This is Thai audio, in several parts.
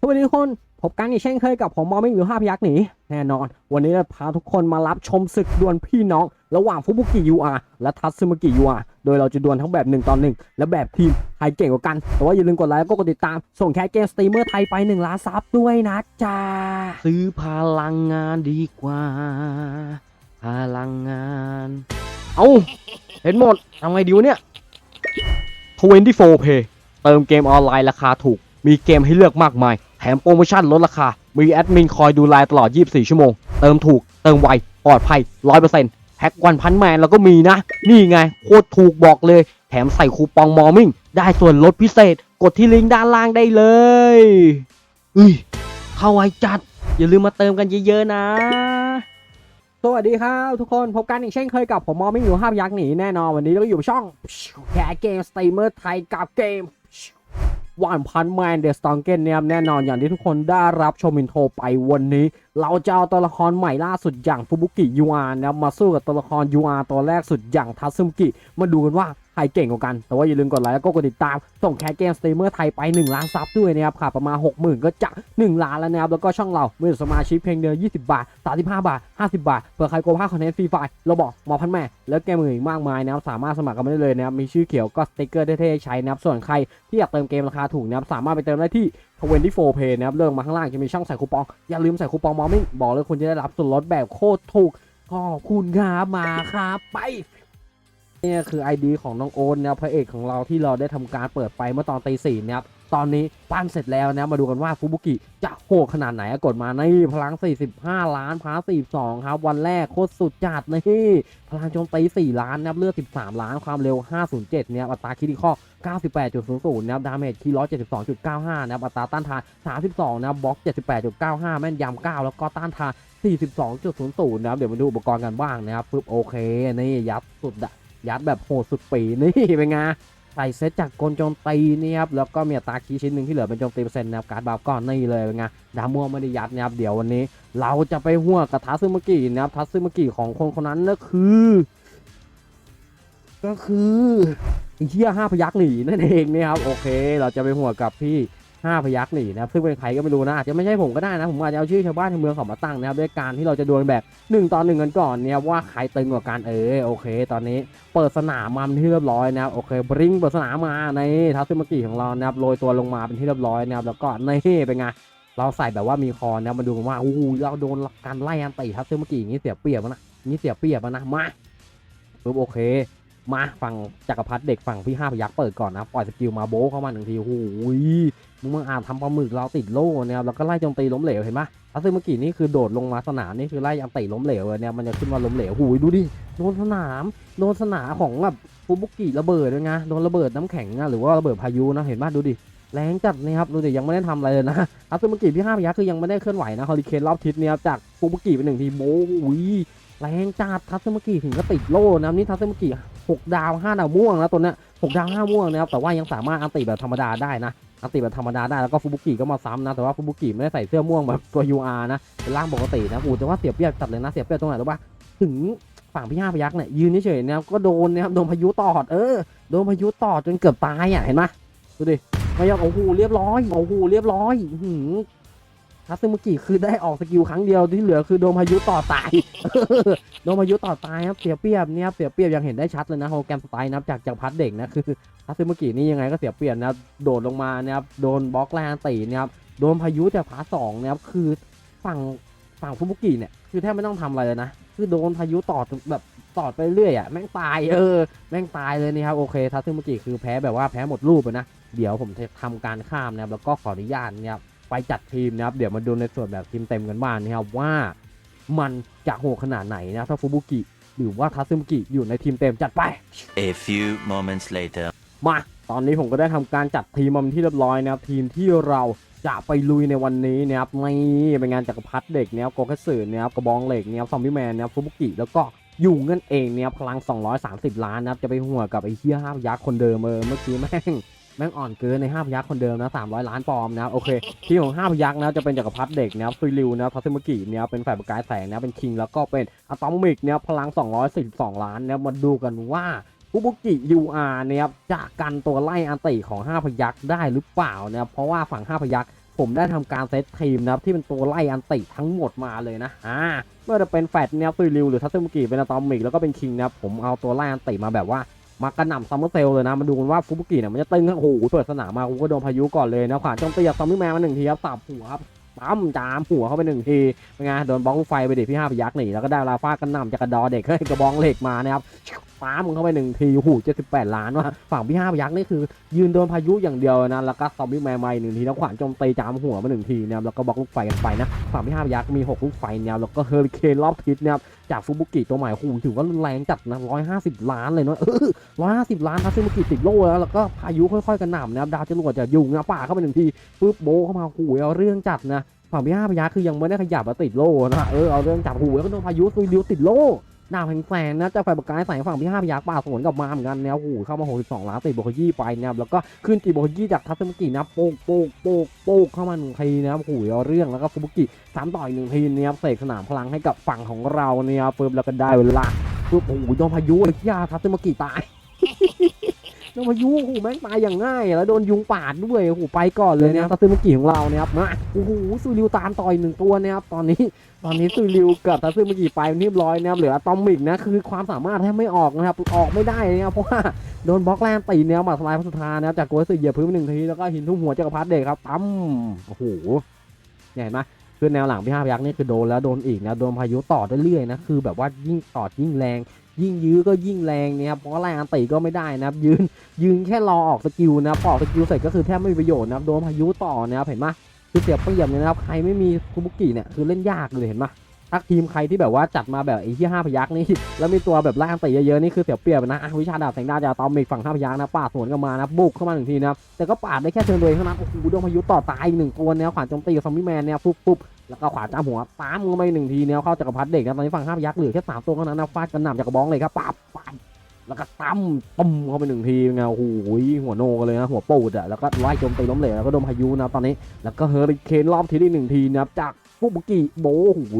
สวัสดีทุกคนพบกันอีกเช่นเคยกับผมมอมิงหรือห้าพยักหนีแน่นอน วันนี้เราพาทุกคนมารับชมศึกดวลพี่น้อง ระหว่างฟุบุกิยูอาและทัตสึมุกิยูอาโดยเราจะดวลทั้งแบบ1ต่อ1และแบบทีมใครเก่งกว่ากัน แต่ว่าอย่าลืมกดไลค์แล้วก็กดติดตาม ส่งแค่เกมสตรีมเมอร์ไทยไป1ล้านซับด้วยนะจ๊ะซื้อพลังงานดีกว่า พลังงาน เอาเห็นหมดทำไงดีวะเนี่ย24 Pay เติมเกมออนไลน์ราคาถูก มีเกมให้เลือกมากมาย แถมโปรโมชั่นลดราคา มีแอดมินคอยดูแลตลอด 24 ชั่วโมง เติมถูก เติมไว ปลอดภัย 100%แพ็กวันพันแมนแล้วก็มีนะ นี่ไง โคตรถูกบอกเลย แถมใส่คูปองมอร์มิ่ง ได้ส่วนลดพิเศษ กดที่ลิงก์ด้านล่างได้เลยอุ้ยเข้าไวจัด อย่าลืมมาเติมกันเยอะๆนะสวัสดีครับทุกคนพบกันอีกเช่นเคยกับผมมอไม่อยู่ห้าพยักหนีแน่นอนวันนี้เราอยู่ช่องแคเกมสตรีมเมอร์ไทยกับเกม วันพันแมนเดอะสตองเกนเนี่ยแน่นอนอย่างที่ทุกคนได้รับชมอินโทรไปวันนี้ เราจะเอาตัวละครใหม่ล่าสุดอย่างฟูบุกิยูอานะมาสู้กับตัวละครยูอาร์ตัวแรกสุดอย่างทัซึมุกิ มาดูกันว่า ครเก่งกว่ากัน แต่ว่าอย่าลืมกดไลค์แล้วก็กดติดตาม ส่งแคเกมสตรีมเมอร์ไทยไป 1 ล้านซับด้วยนะครับค่ะประมาณ 60,000 ก็จะ 1 ล้านแล้วนะครับ แล้วก็ช่องเราเมื่อสมาชิกเพียงเดือน20 บาท 35 บาท 50 บาท เผื่อใครโกงภาคคอนเทนต์ฟรีไฟล์เราบอกหมอพันแม่ แล้วเกมอื่นอีกมากมายนะครับ สามารถสมัครกันมาได้เลยนะครับ มีชื่อเขียวก็สติกเกอร์เท่ๆใช้นะครับ ส่วนใครที่อยากเติมเกมราคาถูกนะครับ สามารถไปเติมได้ที่24 Pay นะครับเรื่องมาข้างล่างจะมีช่องใส่คูปอง อย่าลืมใส่คูปองมอมิ่งบอกเลยคุณจะได้รับส่วนลดแบบโคตรถูกขอบคุณครับมาครับไป นี่คือ ID ของน้องโอ๊ตนะพระเอกของเราที่เราได้ทำการเปิดไปเมื่อตอนตีสี่นะครับตอนนี้ปั้นเสร็จแล้วนะมาดูกันว่าฟุบุกิจะโหดขนาดไหนกดมาในพลัง 45 ล้านพา42 ครับ วันแรกโคตรสุดจัดนี่พลังโจมตี 4 ล้านนะเลือด 13 ล้านความเร็ว 507เนี่ยอัตราคิดข้อ98.00นะครับดาเมจคี172.95นะครับอัตราต้านทาน 32นะครับบล็อก 78.95 แม่นยำ9 แล้วก็ต้านทาน 42.00นะครับเดี๋ยวมาดูอุปกรณ์กันบ้างนะครับปึ๊บโอเค นี่ยัดสุดอะ ยัดแบบโหดสุดปีนี่เป็นไงใส่เซตจากกลโจมตีนี่ครับแล้วก็มีตาคีชิ้นหนึ่งที่เหลือเป็นโจมตีเปอร์เซ็นต์นะครับการ์ดบาฟก้อนนี่เลยเป็นไงดามัวไม่ได้ยัดนะครับเดี๋ยววันนี้ เราจะไปหัวกับทัซึมากินะครับทัซึมากิของคนคนนั้นก็คือ ก็คือเหี้ยห้าพยักหนีนั่นเองนะครับโอเค เราจะไปหัวกับพี่ ห้าพยักหนีนะครับซึ่งเป็นใครก็ไม่รู้นะอาจจะไม่ใช่ผมก็ได้นะผมอาจจะเอาชื่อชาวบ้านชาวเมืองเขามาตั้งนะครับด้วยการที่เราจะดวลแบบหนึ่งต่อหนึ่งกันก่อนเนี่ยว่าใครตึงกว่ากันเออโอเค ตอนนี้เปิดสนามมาเป็นที่เรียบร้อยนะครับโอเคบริงเปิดสนามมาในทัซึมากิของเรานะครับโรยตัวลงมาเป็นที่เรียบร้อยนะครับแล้วก็ในี่เป็นไงเราใส่แบบว่ามีคอนะมาดูกันว่าอู้เราโดนการไล่อันตีทัซึมากิอย่างนี้เสียเปรียบนะอย่างนี้เสียเปรียบนะมาปุ๊บโอเค มาฝั่งจักรพรรดิเด็กฝั่งพี่ห้าพยักเปิดก่อนนะ ปล่อยสกิลมาโบเข้ามาหนึ่งทีโอ้โหมึงมาอาจทำปลาหมึกเราติดโล่นะครับแล้วก็ไล่โจมตีล้มเหลวเห็นปะทัซึมากินี่คือโดดลงมาสนามนี่คือไล่อันตีล้มเหลวเนี่ยมันจะขึ้นว่าล้มเหลวหูยดูดิโดนสนามโดนสนามของแบบฟูบุกิระเบิดด้วยไงโดนระเบิดน้ำแข็งอะหรือว่าระเบิดพายุนะเห็นป่ะดูดิแรงจัดนะครับดูดิยังไม่ได้ทำอะไรเลยนะอาซึมุกิพี่ห้าพยักคือยังไม่ได้เคลื่อนไหวนะฮอริเคนรอบทิศเนี่ยครับจากฟูบุกิเป็นหนึ่งทีโอ้ย แรงจัดทัซึมุกิถึงก็ติดโล่นะนี่ทัซึมุกิหกดาวห้าดาวม่วงแล้วตัวเนี้ยหกดาวห้าม่วงนะครับแต่ว่ายังสามารถอันติแบบธรรมดาได้นะอันติแบบธรรมดาได้แล้วก็ฟูบุกิก็มาซ้ำนะแต่ว่าฟูบุกิไม่ได้ใส่เสื้อม่วงแบบตัว UR นะเป็นร่างปกตินะอูแต่ว่าเสียเปรียบจัดเลยนะเสียเปรียบตรงไหนรู้ป่ะถึงฝั่งพี่ห้าพยักเนี่ยยืนเฉยๆนะครับก็โดนนะครับโดนพายุตอดเออโดนพายุตอดจนเกือบตายอะเห็นไหมดูดิพยักโอ้โหเรียบร้อยโอ้โหเรียบร้อยหื ทัซึมุกิคือได้ออกสกิลครั้งเดียวที่เหลือคือโดนพายุต่อตายโดนพายุต่อตายครับเสียเปรียบเนี่ยครับเสียเปรียบยังเห็นได้ชัดเลยนะโฮแกรมสไตล์นะครับจากจากพัดเด็กนะคือทัซึมุกินี่ยังไงก็เสียเปรียบนะโดดลงมานะครับโดนบล็อกแรงตีนะครับโดนพายุจากพาสองนะครับคือฝั่งฝั่งฟุบุกิเนี่ยคือแทบไม่ต้องทำอะไรเลยนะคือโดนพายุต่อแบบต่อไปเรื่อยอะแม่งตายเออแม่งตายเลยนี่ครับโอเคทัซึมุกิคือแพ้แบบว่าแพ้หมดรูปเลยนะเดี๋ยวผมจะทำการข้ามนะครับแล้วก็ขออนุญาตนะครับ ไปจัดทีมนะครับ เดี๋ยวมาดูในส่วนแบบทีมเต็มกันบ้างนะครับว่ามันจะโหดขนาดไหนนะถ้าฟูบุกิหรือว่าทัซึมุกิอยู่ในทีมเต็มจัดไป A few moments later. มาตอนนี้ผมก็ได้ทำการจัดทีมมาเป็นที่เรียบร้อยนะครับ ทีมที่เราจะไปลุยในวันนี้นะครับนี่เป็นงานจักรพรรดิเด็กนะครับโกคัตสึนะครับกระบองเหล็กนะครับซอมบี้แมนนะครับฟุบุกิแล้วก็อยู่เงินเองเนี่ยพลัง 230 ล้านนะครับจะไปหัวกับไอ้เฮียห้าพยักษ์คนเดิมเออเมื่อกี้แม่ง แม่งอ่อนเกินในห้าพยักษ์คนเดิมนะ300ล้านปอนด์นะโอเคทีมของห้าพยักษ์นะจะเป็นจักรพรรดิเด็กนะซุยริวนะครับทัซึมุกิเนี่ยเป็นฝ่ายประกายแสงนะเป็นคิงแล้วก็เป็นอะตอมิกเนี่ยพลัง 242 ล้านเนี่ยมาดูกันว่าฟุบุกิยูอาร์เนี่ยจะกันตัวไล่อันติของ5พยักษ์ได้หรือเปล่านะเพราะว่าฝั่ง5พยักษ์ผมได้ทำการเซตทีมนะครับที่เป็นตัวไล่อันติทั้งหมดมาเลยนะ อ่าไม่ว่าจะเป็นแฟดเนี่ยตุยริวหรือทัตสึมุกิเป็นอะตอมิกแล้วก็เป็นคิงนะผมเอาตัวไล่อันติมาแบบว่า มากระหน่ำซัมเมอร์เซลเลยนะมาดูกันว่าฟูบุกิเนี่ยมันจะตึงโอ้โหเปิดสนามมากูก็โดนพายุก่อนเลยนะขวานโจมตีจากซอมบี้แมนมาหนึ่งทีครับสับหัวครับปั๊มจามหัวเข้าไปหนึ่งทีเป็นไงโดนบล็อกไฟไปเด็กพี่ห้าพยักหนีแล้วก็ได้ลาฟาดกระหน่ำจากกระดอเด็กเฮ้ยกระบองเหล็กมานะครับป้ามึงเข้าไปหนึ่งทีโอ้โหเจ็ดสิบแปดล้านว่ะฝั่งพี่ห้าพยักนี่คือ ยืนโดนพายุอย่างเดียวนะแล้วก็ซอมบี้แมนมาอีกหนึ่งทีแล้วขวานจมตีจามหัวมาหนึ่งทีนะครับแล้วก็บล็อกลูกไฟกันไปนะฝั่งพี่ห้าพยักมีหกลูกไฟเนี่ยแล้วก็เฮอริเคนรอบทิศนะครับจากฟูบุกิตัวใหม่โอ้โหถือว่ารุนแรงจัดนะร้อยห้าสิบล้านเลยเนาะร้อยห้าสิบล้านทัซึมุกิติดโล่แล้วแล้วก็พายุค่อยๆกระหน่ำนะครับดาวจรวดจะยุงนะป่าเข้าไปหนึ่งทีปุ๊บโบเข้ามาโอ้โหเอาเรื่องจัดนะฝั่งพี่ห้าพยักคือยังไม่ได้ขยับมาติดโล่นะเออเอาเรื่องจับหูแล้วก็โดนพายุซุยดิวติดโล่ ดาบแพงแฟนะจะไฟปากกายใส่ฝั่งพี่ห้าพยักป่าสวนกลับมาเหมือนกันแนวหูเข้ามา 62 ล้านติดโบกยี่ไปนะครับแล้วก็ขึ้นตีโบกยี่จากทัศมุกินะโป๊กโป๊กโป๊กโป๊กเข้ามาหนึ่งทีนะครับหูเอาเรื่องแล้วก็ฟุบุกิสามต่อยหนึ่งทีนะครับเสกสนามพลังให้กับฝั่งของเราเนี่ยครับแล้วก็ได้เวลาปุ๊บโอ้โหโดนพายุไอ้ยาทัศมุกิตาย นพายุโอ้โหแม่งตายอย่างง่าย แล้วโดนยุงปาดด้วยโอ้โหไปก่อนเลยนะครับทัศมกิของเราเนี่ยครับมาโอ้โหซูริวตามต่อยหนึ่งตัวนะครับตอนนี้ตอนนี้ซุยริวกับทัซึมิกิไปเรียบร้อยนะครับเหลืออะตอมิกนะคือความสามารถแทบไม่ออกนะครับออกไม่ได้นะครับเพราะว่าโดนบล็อกแรมตีเนี่ยหมาสลายพัสธานะครับจากโกสเหยียบพื้นไปหนึ่งทีแล้วก็หินทุ่มหัวจักรพรรดิเด็กครับปั๊มโอ้โหเนี่ยเห็นไหมคือแนวหลังพี่ห้าพยักษ์นี่คือโดนแล้วโดนอีกนะโดนพายุต่อเรื่อยๆนะคือแบบว่ายิ่งต่อยิ่งแรง ยิ่งยื้อก็ยิ่งแรงนี่ยครับเพราะแรงอันตีก็ไม่ได้นะครับ ยืนยืนแค่รอออกสกิลนะครับออกสกิลเสร็จก็คือแทบไม่มีประโยชน์นะครับโดนพายุต่อนะครับเห็นไหมคือเสียเปรียบเลยนะครับใครไม่มีคุบุกิเนี่ยคือเล่นยากเลยเห็นไหมถ้าทีมใครที่แบบว่าจัดมาแบบไอ้ที่ห้าพยักนี่แล้วมีตัวแบบล่างตีเยอะๆนี่คือเสียเปรียบนะวิชาดาบแสงดาวจะเอาตอมิกฝั่งห้าพยักนะปาดสวนกันมานะบุกเข้ามาหนึ่งทีนะแต่ก็ปาดได้แค่เทิร์นตัวเองเท่านั้นโอ้โหโดนพายุต่อตายอีกหนึ่งตัวแนวขวานโจมตีกับซอมบี้แมนเนี่ยปุ๊บปุ๊บ แล้วก็ขวาจ้าหัวตามเข้าไปหนึ่งทีแนวเข้าจักรพรรดิเด็กนะตอนนี้ฝั่งห้าพยักษ์เหลือแค่สามตัวเท่านั้นนะฟาดกันหนำจากกระบองเลยครับปั๊บปั๊บแล้วก็ตั้มปุ่มเข้าไปหนึ่งทีไงโอ้โหหัวโนกันเลยนะหัวปูดอะแล้วก็ไล่โจมตีล้มเหลวแล้วก็โดนพายุนะตอนนี้ แล้วก็เฮอริเคนรอบทีที่หนึ่งทีนะครับจากฟุบุกิโบโอ้โห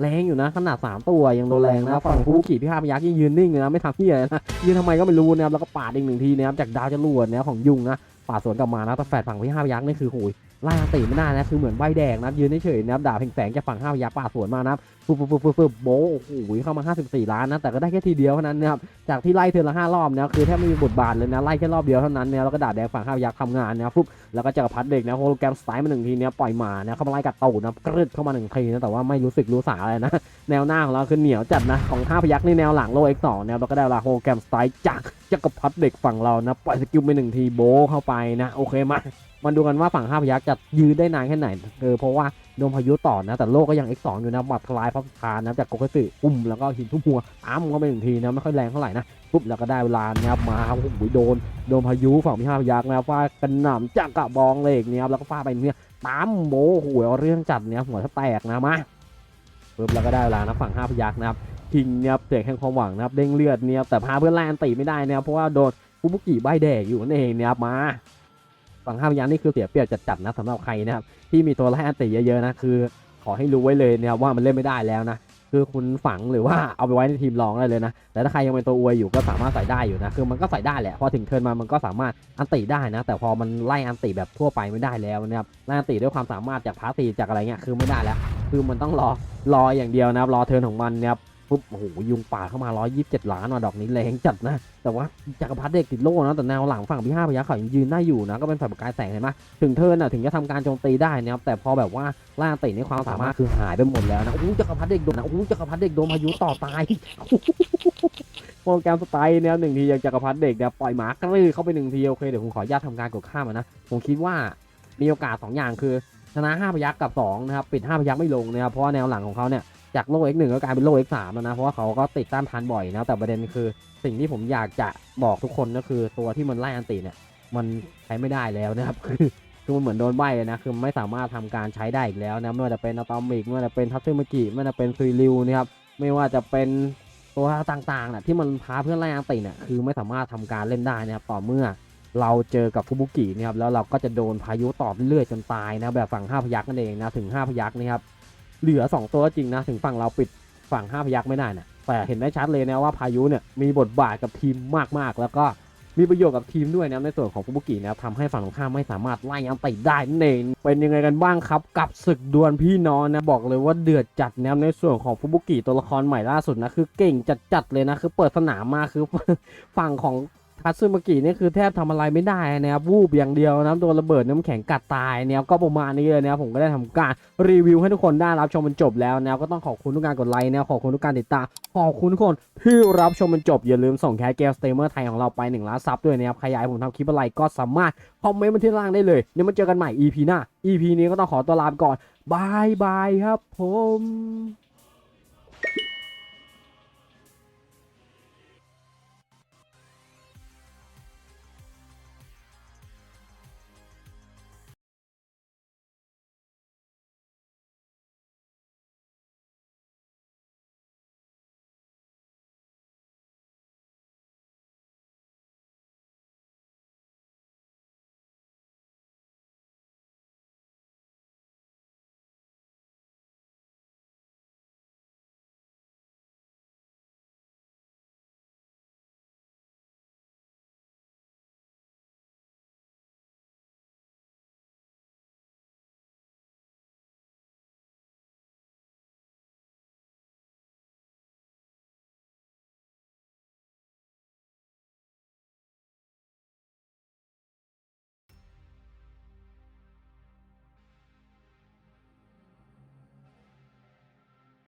แรงอยู่นะขนาด 3 ตัวยังโดนแรงนะฝั่งผู้ขี่พี่ห้าพยักษ์ยังยืนนิ่งอยู่นะไม่ทำที่อะไรนะยืนทำไมก็ไม่รู้นะครับแล้วก็ปาดอีกหนึ่งทีนะครับจากดาวจรวดนะของยุงนะปาดสวนกลับมานะแต่แฟดฝั่งพี่ห้าพยักษ์นี่คือโหย ไล่ตีไม่ได้นะคือเหมือนใบแดงนะยืนเฉยนะครับด่าเพ่งแสงจากฝั่งห้าวยักษ์ปาสวนมานะครับ ฟึบฟึบฟึบฟึบฟึบโบโอ้โหเข้ามา 54 ล้านนะ แต่ก็ได้แค่ทีเดียวเท่านั้นนะครับ จากที่ไล่เธอละห้ารอบนะคือแทบไม่มีบทบาทเลยนะ ไล่แค่รอบเดียวเท่านั้นเนี่ยแล้วก็ด่าแดงฝั่งห้าพยักษ์ทำงานนะปุ๊บ แล้วก็จักรพรรดิเด็กนะโฮโลแกรมสไตล์มาหนึ่งทีเนี่ยปล่อยหมานะเข้ามาไล่กัดตูดนะกรึดเข้ามาหนึ่งทีนะ แต่ว่าไม่รู้สึกรู้สาอะไรนะ แนวหน้าของเราคือเหนียวจัดนะ ของห้าพยักษ์นี่แนวหลังโลเอ็กสองนะแล้วก็ได้ลาโฮโลแกรมสไตล์จากจักรพรรดิเด็กฝั่งเรานะปล่อยสกิลไปหนึ่งทีโบเข้าไปนะโอเคมามาดูกันว่าฝั่งห้าพยักษ์จะยืนได้นานแค่ไหนเออเพราะว่าโดนพายุต่อนะ แต่โลกก็ยัง X2 อยู่นะหมัดทลายพระสุธานนะจากโกเกสึปุ่มแล้วก็หินทุบหัวอ้ามเข้าไปหนึ่งทีนะไม่ค่อยแรงเท่าไหร่นะปุ๊บแล้วก็ได้เวลานะครับมาครับโอ้โหโดนโดนพายุฝั่งพิฆาตพยักษ์นะฟาดกันหน่ำจากกระบองเหล็กเนี่ยครับแล้วก็ฟาดไปเนี่ยตามโมโหเอาเรื่องจัดเนี่ยหัวถ้าแตกนะมาปึ๊บแล้วก็ได้เวลานะฝั่งห้าพยักษ์นะครับคิงเนี่ยเสกแห่งความหวังนะครับเด้งเลือดเนี่ยแต่พาเพื่อนไล่อันตีไม่ได้นะครับเพราะว่าโดนฟุบุกิใบแดกอยู่นั่นเองเนี่ยครับมาฝั่งห้าพยักษ์นี่คือเสียเปรียบจัดๆนะสำหรับใครนะครับที่มีตัวไล่อันตีเยอะๆนะคือ ขอให้รู้ไว้เลยนะครับว่ามันเล่นไม่ได้แล้วนะคือคุณฝังหรือว่าเอาไปไว้ในทีมรองได้เลยนะ แต่ถ้าใครยังเป็นตัวอวยอยู่ก็สามารถใส่ได้อยู่นะ คือมันก็ใส่ได้แหละ พอถึงเทิร์นมามันก็สามารถอันติได้นะ แต่พอมันไล่อันติแบบทั่วไปไม่ได้แล้วนะครับ ไล่อันติด้วยความสามารถจากพาร์ตีจากอะไรเงี้ย คือไม่ได้แล้ว คือมันต้องรอ รออย่างเดียวนะครับ รอเทิร์นของมันนะครับ ปุ๊บโอ้โหยุงป่าเข้ามา 127 ล้านว่ะดอกนี้แรงจัดนะ แต่ว่าจักรพรรดิเด็กติดโล่นะแต่แนวหลังฝั่งพี่ห้าพยัคฆ์เขายังยืนได้อยู่นะ ก็เป็นฝ่ายประกายแสงเห็นไหมถึงเทิร์นอะถึงจะทำการโจมตีได้นะครับแต่พอแบบว่าล่าติในความสามารถคือหายไปหมดแล้วนะโอ้โหจักรพรรดิเด็กโดนนะโอ้โหจักรพรรดิเด็กโดนพายุต่อตายโปรแกรมสไตล์เนี่ยหนึ่งทีอย่างจักรพรรดิเด็กเนี่ยปล่อยหมากระลือเข้าไปหนึ่งทีโอเคเดี๋ยวผมขออนุญาตทำการกดข้ามนะผมคิดว่ามีโอกาสสองอย่างคือชนะห้าพยักกับสองนะครับปิดห้าพยักไม่ลงนะครับเพราะแนวหลังของเขาเนี่ย จากโล X1 ก็กลายเป็นโล X3 แล้วนะ เพราะว่าเขาก็ติดต้านทานบ่อยนะ แต่ประเด็นคือสิ่งที่ผมอยากจะบอกทุกคนก็คือตัวที่มันไล่อันติเนี่ย มันใช้ไม่ได้แล้วนะครับ คือคือมันเหมือนโดนใบเลยนะ คือไม่สามารถทำการใช้ได้อีกแล้วนะ ไม่ว่าจะเป็นอะตอมิก ไม่ว่าจะเป็นทัตซึมกิไม่ว่าจะเป็นซุยริวนะครับ ไม่ว่าจะเป็นตัวต่างๆน่ะที่มันพาเพื่อนไล่อันติเนี่ย คือไม่สามารถทำการเล่นได้นะครับ ต่อเมื่อเราเจอกับฟุบุกินะครับ แล้วเราก็จะโดนพายุต่อเรื่อยๆจนตายนะ แบบฝั่ง5พยักนั่นเองนะ ถึง 5 พยักนะครับ เหลือ 2 ตัวจริงนะ ถึงฝั่งเราปิดฝั่ง5พยักไม่ได้นะแต่เห็นได้ชัดเลยนะว่าพายุเนี่ยมีบทบาทกับทีมมากๆ แล้วก็มีประโยชน์กับทีมด้วยนะในส่วนของฟุบุกินะทำให้ฝั่งตรงข้ามไม่สามารถไล่อันติได้นั่นเองเป็นยังไงกันบ้างครับ กับศึกดวลพี่น้องนะบอกเลยว่าเดือดจัดนะในส่วนของฟุบุกิตัวละครใหม่ล่าสุดนะคือเก่งจัดๆเลยนะคือเปิดสนามมาคือฝั่งของ ทัตสึมากินี่คือแทบทำอะไรไม่ได้นะครับวูบอย่างเดียวนะครับโดนระเบิดน้ำแข็งกัดตายเนะครับก็ประมาณนี้เลยนะครับผมก็ได้ทำการรีวิวให้ทุกคนได้รับชมมันจบแล้วนะก็ต้องขอบคุณทุกการกดไลค์นะขอบคุณทุกการติดตามขอบคุณทุกคนที่รับชมมันจบอย่าลืมส่งแคสเกมสเตเมอร์ไทยของเราไป1ล้านซับด้วยนะครับใครอยากผมทำคลิปอะไรก็สามารถคอมเมนต์มาที่ล่างได้เลยเดี๋ยวมาเจอกันใหม่ EP หน้า EP นี้ก็ต้องขอตัวลาไปก่อนบายบายครับผม